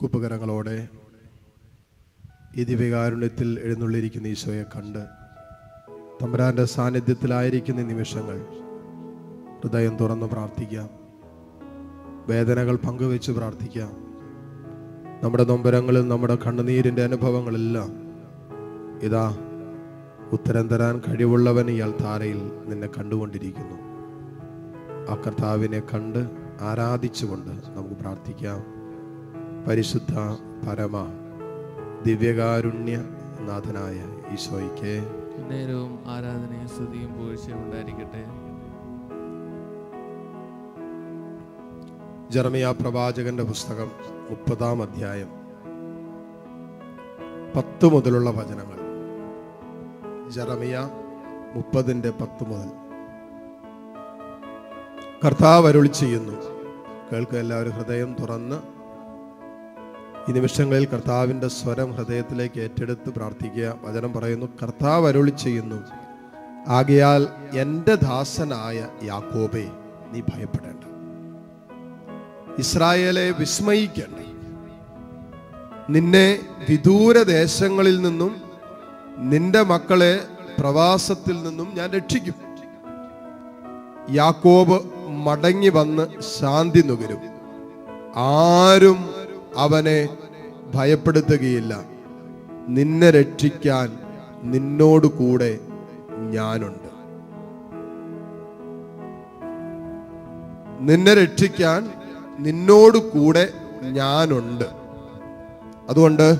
കുപ്പകരങ്ങളോടെ ഈ ദിവ്യകാരുണ്യത്തിൽ എഴുന്നള്ളിയിരിക്കുന്ന ഈശോയെ കണ്ട് തമ്പുരാന്റെ സാന്നിധ്യത്തിലായിരിക്കുന്ന നിമിഷങ്ങൾ ഹൃദയം തുറന്ന് പ്രാർത്ഥിക്കാം വേദനകൾ പങ്കുവെച്ച് പ്രാർത്ഥിക്കാം നമ്മുടെ നൊമ്പരങ്ങളിൽ നമ്മുടെ കണ്ണുനീരിന്റെ അനുഭവങ്ങളെല്ലാം ഇതാ ഉത്തരം തരാൻ കഴിവുള്ളവൻ ഇയാൾ താരയിൽ നിന്നെ കണ്ടുകൊണ്ടിരിക്കുന്നു. ആ കർത്താവിനെ കണ്ട് ആരാധിച്ചുകൊണ്ട് നമുക്ക് പ്രാർത്ഥിക്കാം. പരിശുദ്ധ പരമ ദിവ്യകാരുണ്യ നാഥനായ ഈശോയ്ക്ക് നേരവും ആരാധനയും സ്തുതിയും പൂഴ്ചയും ഉണ്ടായിരിക്കട്ടെ. ജർമിയ പ്രവാചകന്റെ പുസ്തകം മുപ്പതാം അധ്യായം പത്ത് മുതലുള്ള വചനങ്ങൾ. ജറമിയ മുപ്പതിന്റെ പത്ത് മുതൽ. കർത്താവ് അരുളി ചെയ്യുന്നു. കേൾക്കുക എല്ലാവരും ഹൃദയം തുറന്ന് ഈ നിമിഷങ്ങളിൽ കർത്താവിന്റെ സ്വരം ഹൃദയത്തിലേക്ക് ഏറ്റെടുത്ത് പ്രാർത്ഥിക്കുക. വചനം പറയുന്നു കർത്താവ് അരുളി ചെയ്യുന്നു ആകയാൽ എന്റെ ദാസനായ യാക്കോബെ നീ ഭയപ്പെടേണ്ട. ഇസ്രായേലെ വിസ്മയിക്കേണ്ട. നിന്നെ വിദൂരദേശങ്ങളിൽ നിന്നും നിന്റെ മക്കളെ പ്രവാസത്തിൽ നിന്നും ഞാൻ രക്ഷിക്കും. യാക്കോബ് മടങ്ങി വന്ന് ശാന്തി നുകരും. ആരും അവനെ ഭയപ്പെടുത്തുകയില്ല. നിന്നെ രക്ഷിക്കാൻ നിന്നോട് കൂടെ ഞാനുണ്ട്. നിന്നെ രക്ഷിക്കാൻ നിന്നോട് കൂടെ ഞാനുണ്ട്. അതുകൊണ്ട്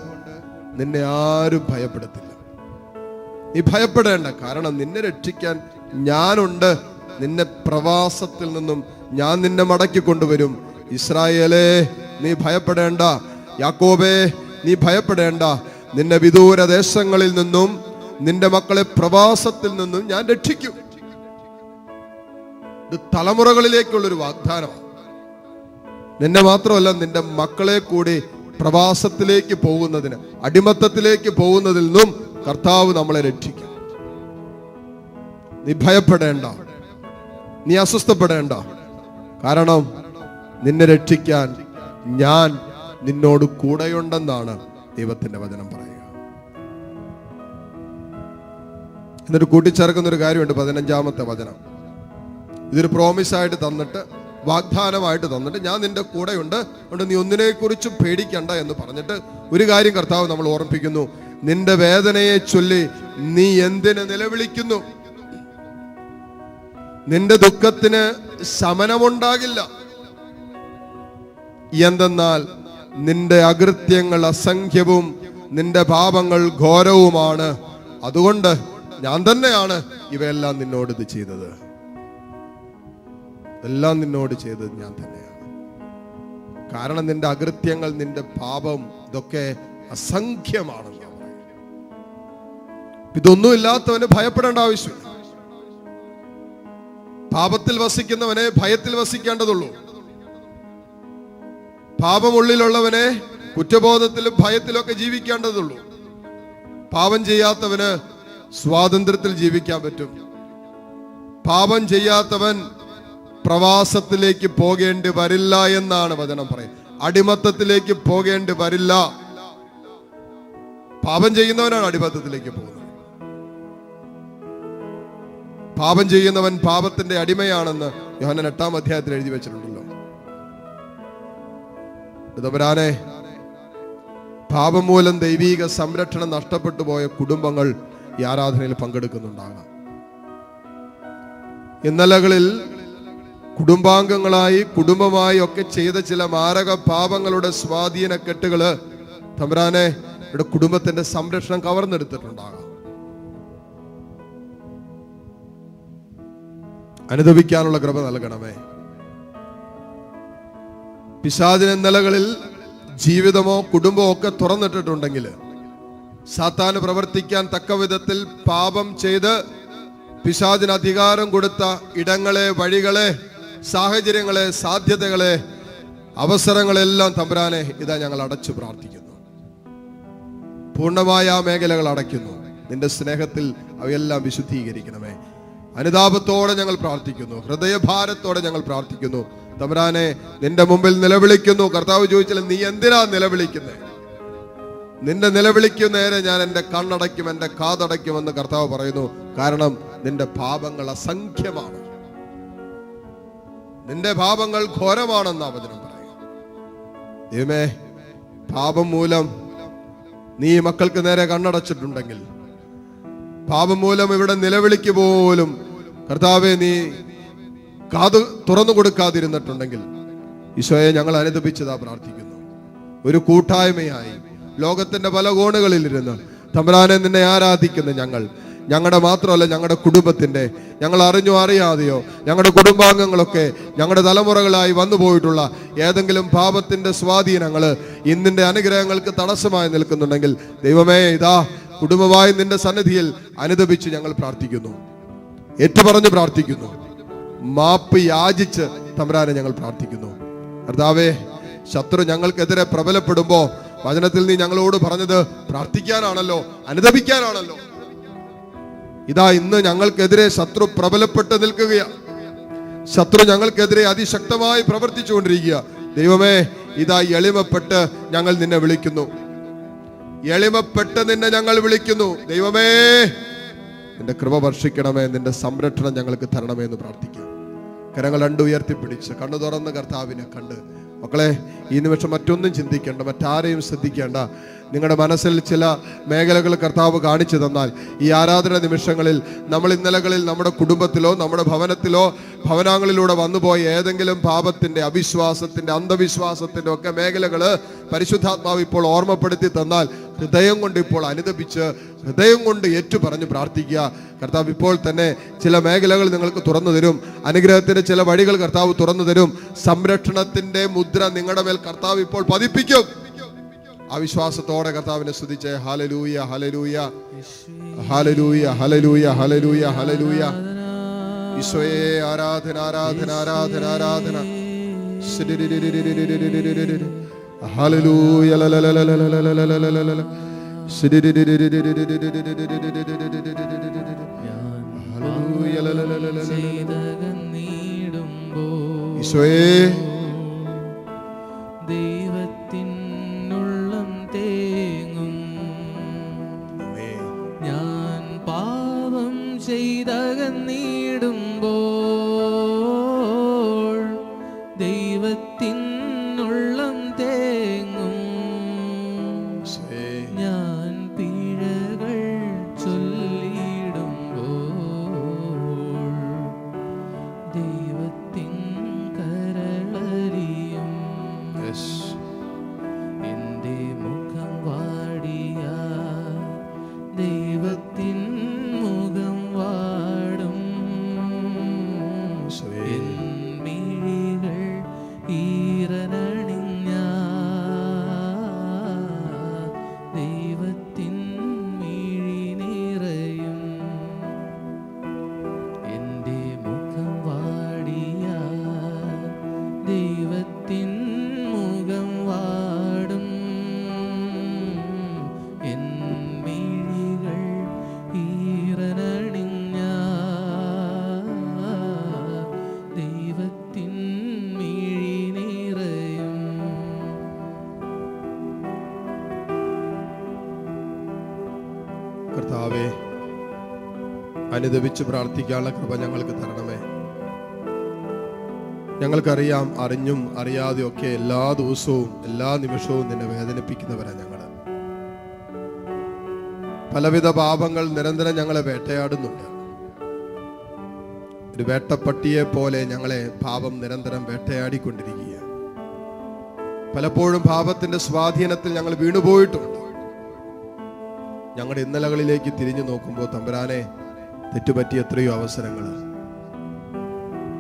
നിന്നെ ആരും ഭയപ്പെടുത്തില്ല. നീ ഭയപ്പെടേണ്ട. കാരണം നിന്നെ രക്ഷിക്കാൻ ഞാനുണ്ട്. നിന്നെ പ്രവാസത്തിൽ നിന്നും ഞാൻ നിന്നെ മടക്കി കൊണ്ടുവരും. ഇസ്രായേലേ നീ ഭയപ്പെടേണ്ട. യാക്കോബേ നീ ഭയപ്പെടേണ്ട. നിന്നെ വിദൂര ദേശങ്ങളിൽ നിന്നും നിന്റെ മക്കളെ പ്രവാസത്തിൽ നിന്നും ഞാൻ രക്ഷിക്കും. ഇത് തലമുറകളിലേക്കുള്ളൊരു വാഗ്ദാനമാണ്. നിന്നെ മാത്രമല്ല നിന്റെ മക്കളെ കൂടി പ്രവാസത്തിലേക്ക് പോകുന്നതിന് അടിമത്തത്തിലേക്ക് പോകുന്നതിൽ നിന്നും കർത്താവ് നമ്മളെ രക്ഷിക്കും. നീ ഭയപ്പെടേണ്ട. നീ അസ്വസ്ഥപ്പെടേണ്ട. കാരണം നിന്നെ രക്ഷിക്കാൻ ഞാൻ നിന്നോട് കൂടെയുണ്ടെന്നാണ് ദൈവത്തിന്റെ വചനം പറയുക. എന്നിട്ട് കൂട്ടിച്ചേർക്കുന്ന ഒരു കാര്യമുണ്ട് പതിനഞ്ചാമത്തെ വചനം. ഇതൊരു പ്രോമിസായിട്ട് തന്നിട്ട് വാഗ്ദാനമായിട്ട് തന്നിട്ട് ഞാൻ നിന്റെ കൂടെയുണ്ട് അതുകൊണ്ട് നീ ഒന്നിനെ കുറിച്ചും പേടിക്കണ്ട എന്ന് പറഞ്ഞിട്ട് ഒരു കാര്യം കർത്താവ് നമ്മൾ ഓർമ്മിപ്പിക്കുന്നു. നിന്റെ വേദനയെ ചൊല്ലി നീ എന്തിന് നിലവിളിക്കുന്നു? നിന്റെ ദുഃഖത്തിന് ശമനമുണ്ടാകില്ല. എന്തെന്നാൽ നിന്റെ അകൃത്യങ്ങൾ അസംഖ്യവും നിന്റെ പാപങ്ങൾ ഘോരവുമാണ്. അതുകൊണ്ട് ഞാൻ തന്നെയാണ് ഇവയെല്ലാം നിന്നോട് ഇത് ചെയ്തത്. എല്ലാം നിന്നോട് ചെയ്തത് ഞാൻ തന്നെയാണ്. കാരണം നിന്റെ അകൃത്യങ്ങൾ നിന്റെ പാപം ഇതൊക്കെ അസംഖ്യമാണ്. ഇതൊന്നും ഇല്ലാത്തവന് ഭയപ്പെടേണ്ട ആവശ്യമില്ല. പാപത്തിൽ വസിക്കുന്നവനെ ഭയത്തിൽ വസിക്കേണ്ടതുള്ളൂ. പാപമുള്ളിലുള്ളവനെ കുറ്റബോധത്തിലും ഭയത്തിലൊക്കെ ജീവിക്കേണ്ടതുള്ളൂ. പാപം ചെയ്യാത്തവന് സ്വാതന്ത്ര്യത്തിൽ ജീവിക്കാൻ പറ്റും. പാപം ചെയ്യാത്തവൻ പ്രവാസത്തിലേക്ക് പോകേണ്ടി വരില്ല എന്നാണ് വചനം പറയുന്നത്. അടിമത്തത്തിലേക്ക് പോകേണ്ടി വരില്ല. പാപം ചെയ്യുന്നവനാണ് അടിമത്തത്തിലേക്ക് പോകുന്നത്. പാപം ചെയ്യുന്നവൻ പാപത്തിന്റെ അടിമയാണെന്ന് യോഹനൻ എട്ടാം അധ്യായത്തിൽ എഴുതി വെച്ചിട്ടുണ്ടല്ലോ ഇതവരാനെ പാപം മൂലം ദൈവീക സംരക്ഷണം നഷ്ടപ്പെട്ടു പോയ കുടുംബങ്ങൾ ഈ ആരാധനയിൽ പങ്കെടുക്കുന്നുണ്ടാകാം. ഇന്നലകളിൽ കുടുംബാംഗങ്ങളായി കുടുംബമായി ഒക്കെ ചെയ്ത ചില മാരക പാപങ്ങളുടെ സ്വാധീന കെട്ടുകൾ തമ്പരാനെ ഇവിടെ കുടുംബത്തിന്റെ സംരക്ഷണം കവർന്നെടുത്തിട്ടുണ്ടാകാം. അനുദപിക്കാനുള്ള കൃപ നൽകണമേ. പിശാചിന നിലകളിൽ ജീവിതമോ കുടുംബമോ ഒക്കെ തുറന്നിട്ടിട്ടുണ്ടെങ്കിൽ സാത്താന് പ്രവർത്തിക്കാൻ തക്ക വിധത്തിൽ പാപം ചെയ്ത് പിശാചിന് അധികാരം കൊടുത്ത ഇടങ്ങളെ വഴികളെ സാഹചര്യങ്ങളെ സാധ്യതകളെ അവസരങ്ങളെല്ലാം തമ്പുരാനെ ഇതാ ഞങ്ങൾ അടച്ചു പ്രാർത്ഥിക്കുന്നു. പൂർണമായ ആ മേഖലകൾ അടയ്ക്കുന്നു. നിന്റെ സ്നേഹത്തിൽ അവയെല്ലാം വിശുദ്ധീകരിക്കണമേ. അനുതാപത്തോടെ ഞങ്ങൾ പ്രാർത്ഥിക്കുന്നു. ഹൃദയഭാരത്തോടെ ഞങ്ങൾ പ്രാർത്ഥിക്കുന്നു. തമരാനെ നിന്റെ മുമ്പിൽ നിലവിളിക്കുന്നു. കർത്താവ് ചോദിച്ചാൽ നീ എന്തിനാ നിലവിളിക്കുന്നത് നിന്റെ നിലവിളിക്കു നേരെ ഞാൻ എന്റെ കണ്ണടയ്ക്കും എന്റെ കാതടയ്ക്കുമെന്ന് കർത്താവ് പറയുന്നു. കാരണം നിന്റെ പാപങ്ങൾ അസംഖ്യമാണ്. നിന്റെ പാപങ്ങൾ ഘോരമാണെന്ന് വചനം പറയും പാപം മൂലം നീ മക്കൾക്ക് നേരെ കണ്ണടച്ചിട്ടുണ്ടെങ്കിൽ പാപം മൂലം ഇവിടെ നിലവിളിക്ക് പോലും കർത്താവെ നീ കാത് തുറന്നു കൊടുക്കാതിരുന്നിട്ടുണ്ടെങ്കിൽ ഈശോയെ ഞങ്ങൾ അനുദപിച്ചതാ പ്രാർത്ഥിക്കുന്നു. ഒരു കൂട്ടായ്മയായി ലോകത്തിന്റെ പല കോണുകളിലിരുന്ന് തമ്പുരാനെ നിന്നെ ആരാധിക്കുന്നു ഞങ്ങൾ ഞങ്ങളുടെ മാത്രമല്ല ഞങ്ങളുടെ കുടുംബത്തിന്റെ ഞങ്ങൾ അറിഞ്ഞോ അറിയാതെയോ ഞങ്ങളുടെ കുടുംബാംഗങ്ങളൊക്കെ ഞങ്ങളുടെ തലമുറകളായി വന്നു പോയിട്ടുള്ള ഏതെങ്കിലും പാപത്തിന്റെ സ്വാധീനങ്ങൾ ഇന്നിന്റെ അനുഗ്രഹങ്ങൾക്ക് തടസ്സമായി നിൽക്കുന്നുണ്ടെങ്കിൽ ദൈവമേ ഇതാ കുടുംബമായി നിന്റെ സന്നിധിയിൽ അനുദപിച്ച് ഞങ്ങൾ പ്രാർത്ഥിക്കുന്നു. ഏറ്റുപറഞ്ഞ് പ്രാർത്ഥിക്കുന്നു. മാപ്പ് യാചിച്ച് തമ്പുരാനെ ഞങ്ങൾ പ്രാർത്ഥിക്കുന്നു. കർത്താവേ ശത്രു ഞങ്ങൾക്കെതിരെ പ്രബലപ്പെടുമ്പോ വചനത്തിൽ നീ ഞങ്ങളോട് പറഞ്ഞത് പ്രാർത്ഥിക്കാനാണല്ലോ അനുദപിക്കാനാണല്ലോ. ഇതാ ഇന്ന് ഞങ്ങൾക്കെതിരെ ശത്രു പ്രബലപ്പെട്ട് നിൽക്കുകയാണ് ശത്രു ഞങ്ങൾക്കെതിരെ അതിശക്തമായി പ്രവർത്തിച്ചുകൊണ്ടിരിക്കുക ദൈവമേ ഇതാ എളിമപ്പെട്ട് ഞങ്ങൾ നിന്നെ വിളിക്കുന്നു. എളിമപ്പെട്ട് നിന്നെ ഞങ്ങൾ വിളിക്കുന്നു. ദൈവമേ നിന്റെ കൃപ വർഷിക്കണമേ നിന്റെ സംരക്ഷണം ഞങ്ങൾക്ക് തരണമേ എന്ന് പ്രാർത്ഥിക്കാം കരങ്ങൾ രണ്ട് ഉയർത്തിപ്പിടിച്ച് കണ്ണു തുറന്ന് കർത്താവിനെ കണ്ട് മക്കളെ ഈ നിമിഷം മറ്റൊന്നും ചിന്തിക്കേണ്ട മറ്റാരെയും ശ്രദ്ധിക്കേണ്ട. നിങ്ങളുടെ മനസ്സിൽ ചില മേഖലകൾ കർത്താവ് കാണിച്ചു തന്നാൽ ഈ ആരാധന നിമിഷങ്ങളിൽ നമ്മൾ ഇന്നലകളിൽ നമ്മുടെ കുടുംബത്തിലോ നമ്മുടെ ഭവനത്തിലോ ഭവനാങ്ങളിലൂടെ വന്നുപോയ ഏതെങ്കിലും പാപത്തിന്റെ അവിശ്വാസത്തിന്റെ അന്ധവിശ്വാസത്തിന്റെ ഒക്കെ മേഖലകൾ പരിശുദ്ധാത്മാവ് ഇപ്പോൾ ഓർമ്മപ്പെടുത്തി തന്നാൽ ഹൃദയം കൊണ്ട് ഇപ്പോൾ അനുദപിച്ച് ഹൃദയം കൊണ്ട് ഏറ്റു പറഞ്ഞ് പ്രാർത്ഥിക്കുക. കർത്താവ് ഇപ്പോൾ തന്നെ ചില മേഖലകൾ നിങ്ങൾക്ക് തുറന്നു തരും. അനുഗ്രഹത്തിന്റെ ചില വഴികൾ കർത്താവ് തുറന്നു തരും. സംരക്ഷണത്തിന്റെ മുദ്ര നിങ്ങളുടെ മേൽ കർത്താവ് ഇപ്പോൾ പതിപ്പിക്കും. അവിശ്വാസത്തോടെ വിശ്വാസത്തോടെ കർത്താവിനെ സ്തുതിച്ച്. ഹലലൂയ ഹലലൂയ ഹലലൂയ ഹലലൂയ ഹലലൂയ ഹലലൂയ ഈശോയെ ആരാധന ആരാധന ആരാധന ആരാധന. Hallelujah. Hallelujah. ഈശോയേ അനുദപിച്ച് പ്രാർത്ഥിക്കാനുള്ള കൃപ ഞങ്ങൾക്ക് തരണമേ. ഞങ്ങൾക്കറിയാം അറിഞ്ഞും അറിയാതെയും ഒക്കെ എല്ലാ ദിവസവും എല്ലാ നിമിഷവും നിന്നെ വേദനിപ്പിക്കുന്നവരാ ഞങ്ങൾ പലവിധ പാപങ്ങൾ നിരന്തരം ഞങ്ങളെ വേട്ടയാടുന്നുണ്ട്. ഒരു വേട്ടപ്പട്ടിയെ പോലെ ഞങ്ങളെ പാപം നിരന്തരം വേട്ടയാടിക്കൊണ്ടിരിക്കുക പലപ്പോഴും പാപത്തിന്റെ സ്വാധീനത്തിൽ ഞങ്ങൾ വീണുപോയിട്ടുണ്ട്. ഞങ്ങളുടെ ഇന്നലകളിലേക്ക് തിരിഞ്ഞു നോക്കുമ്പോൾ തമ്പുരാനെ തെറ്റുപറ്റിയ എത്രയോ അവസരങ്ങൾ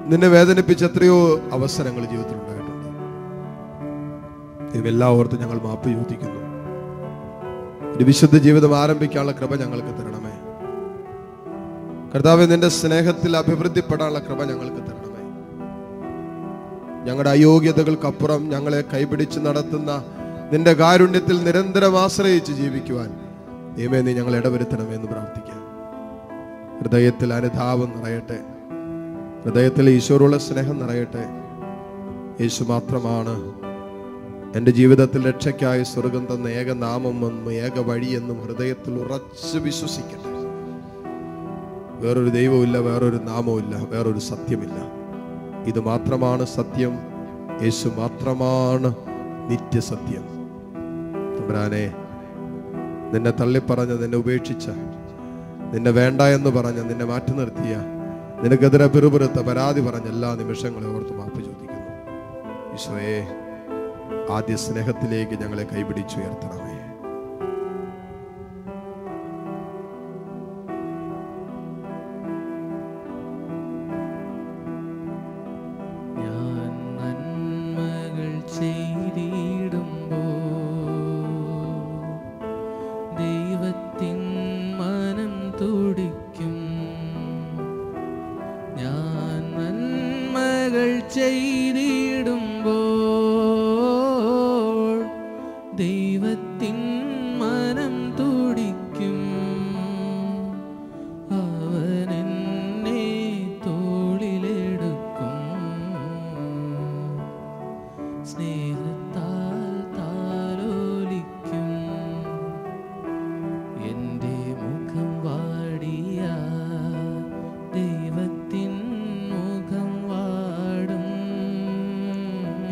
നിന്നെ വേദനിപ്പിച്ച എത്രയോ അവസരങ്ങൾ ജീവിതത്തിൽ ഉണ്ടായിട്ടുണ്ട്. ഇതെല്ലാം ഓർത്ത് ഞങ്ങൾ മാപ്പ് ചോദിക്കുന്നു. ഒരു വിശുദ്ധ ജീവിതം ആരംഭിക്കാനുള്ള കൃപ ഞങ്ങൾക്ക് തരണമേ. കർത്താവ് നിന്റെ സ്നേഹത്തിൽ അഭിവൃദ്ധിപ്പെടാനുള്ള കൃപ ഞങ്ങൾക്ക് തരണമേ. ഞങ്ങളുടെ അയോഗ്യതകൾക്കപ്പുറം ഞങ്ങളെ കൈപിടിച്ച് നടത്തുന്ന നിന്റെ കാരുണ്യത്തിൽ നിരന്തരം ആശ്രയിച്ച് ജീവിക്കുവാൻ ദൈവമേ നീ ഞങ്ങൾ ഇടവരുത്തണമെന്ന് പ്രാർത്ഥിക്കാം. ഹൃദയത്തിൽ അനുതാപം നിറയട്ടെ. ഹൃദയത്തിൽ ഈശ്വരുള്ള സ്നേഹം നിറയട്ടെ. യേശു മാത്രമാണ് എന്റെ ജീവിതത്തിൽ രക്ഷയ്ക്കായി സ്വർഗം തന്ന ഏക നാമം എന്നും ഏക വഴിയെന്നും ഹൃദയത്തിൽ ഉറച്ച് വിശ്വസിക്കട്ടെ. വേറൊരു ദൈവമില്ല വേറൊരു നാമമില്ല വേറൊരു സത്യമില്ല ഇത് മാത്രമാണ് സത്യം. യേശു മാത്രമാണ് നിത്യസത്യം. നിന്നെ തള്ളിപ്പറഞ്ഞ് നിന്നെ ഉപേക്ഷിച്ച നിന്നെ വേണ്ട എന്ന് പറഞ്ഞ നിന്നെ മാറ്റി നിർത്തിയ നിനക്കെതിരെ പിറുപിറുത്ത പരാതി പറഞ്ഞ എല്ലാ നിമിഷങ്ങളെ ഓർത്ത് മാപ്പ് ചോദിക്കുന്നു. ഈശോയെ ആദ്യ സ്നേഹത്തിലേക്ക് ഞങ്ങളെ കൈപിടിച്ചുയർത്തണമേ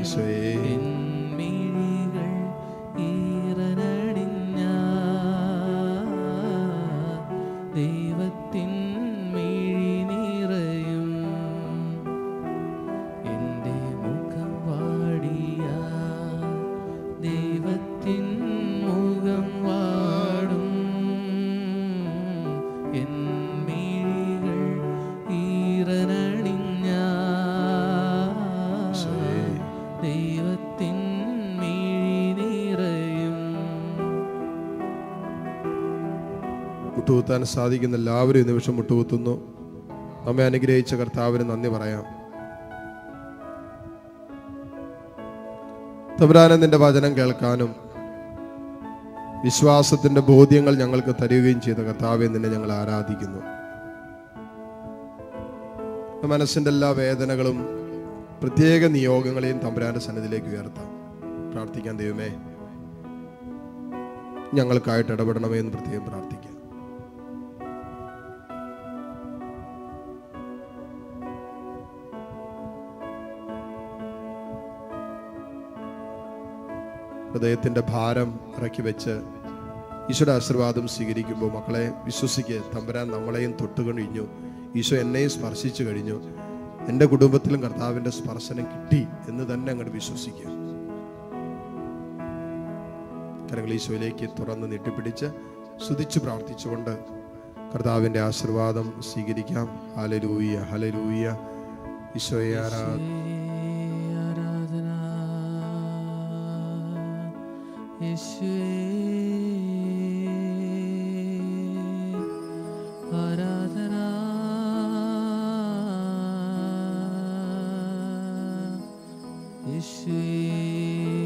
ഈശോയെ മുട്ടുകുത്താൻ സാധിക്കുന്ന എല്ലാവരും ഈ നിമിഷം മുട്ടുകുത്തുന്നു. നമ്മെ അനുഗ്രഹിച്ച കർത്താവിന് നന്ദി പറയാം. തമ്പുരാനെ നിന്റെ വചനം കേൾക്കാനും വിശ്വാസത്തിന്റെ ബോധ്യങ്ങൾ ഞങ്ങൾക്ക് തരികയും ചെയ്ത കർത്താവെ നിന്നെ ഞങ്ങൾ ആരാധിക്കുന്നു. മനസ്സിന്റെ എല്ലാ വേദനകളും പ്രത്യേക നിയോഗങ്ങളെയും തമ്പുരാന്റെ സന്നിധിയിലേക്ക് ഉയർത്താം. പ്രാർത്ഥിക്കാൻ ദൈവമേ. ഞങ്ങൾക്കായിട്ട് ഇടപെടണമേ എന്ന് പ്രത്യേകം പ്രാർത്ഥിക്കാം. ഹൃദയത്തിന്റെ ഭാരം ഇറക്കി വെച്ച് ഈശോയുടെ ആശീർവാദം സ്വീകരിക്കുമ്പോൾ മക്കളെ വിശ്വസിക്കുക തമ്പുരാൻ നമ്മളെയും തൊട്ടു കഴിഞ്ഞു ഈശോ എന്നെയും സ്പർശിച്ചു കഴിഞ്ഞു. എന്റെ കുടുംബത്തിലും കർത്താവിന്റെ സ്പർശനം കിട്ടി എന്ന് തന്നെ അങ്ങോട്ട് വിശ്വസിക്കുക. കരങ്ങൾ ഈശോയിലേക്ക് തുറന്ന് നീട്ടിപ്പിടിച്ച് സ്തുതിച്ച് പ്രാർത്ഥിച്ചുകൊണ്ട് കർത്താവിന്റെ ആശീർവാദം സ്വീകരിക്കാം. ഹലരൂയ ഹലരൂയ ഈശോയെ Yeshua.